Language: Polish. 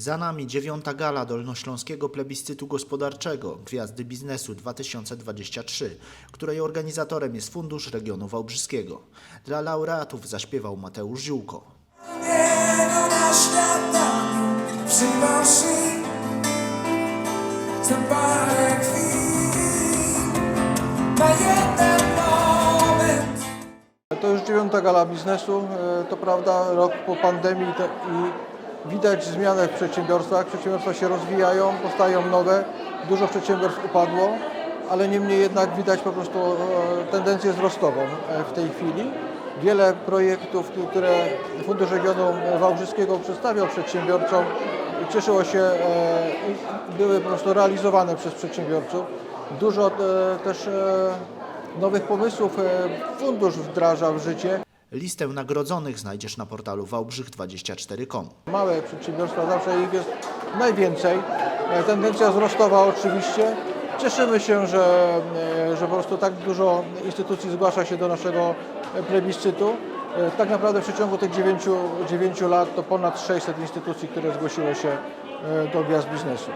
Za nami dziewiąta gala Dolnośląskiego Plebiscytu Gospodarczego Gwiazdy Biznesu 2023, której organizatorem jest Fundusz Regionu Wałbrzyskiego. Dla laureatów zaśpiewał Mateusz Ziółko. To już dziewiąta gala biznesu, e, to prawda, rok po pandemii i widać zmianę w przedsiębiorstwach. Przedsiębiorstwa się rozwijają, powstają nowe, dużo przedsiębiorstw upadło, ale niemniej jednak widać po prostu e, tendencję wzrostową e, w tej chwili. Wiele projektów, które Fundusz Regionu Wałbrzyskiego przedstawiał przedsiębiorcom, cieszyło się e, były po prostu realizowane przez przedsiębiorców. Dużo też nowych pomysłów fundusz wdraża w życie. Listę nagrodzonych znajdziesz na portalu wałbrzych24.com. Małe przedsiębiorstwa, zawsze ich jest najwięcej. E, Tendencja wzrostowa oczywiście. Cieszymy się, że, e, że po prostu tak dużo instytucji zgłasza się do naszego e, plebiscytu. Tak naprawdę w przeciągu tych 9, 9 lat to ponad 600 instytucji, które zgłosiło się do gwiazd biznesu.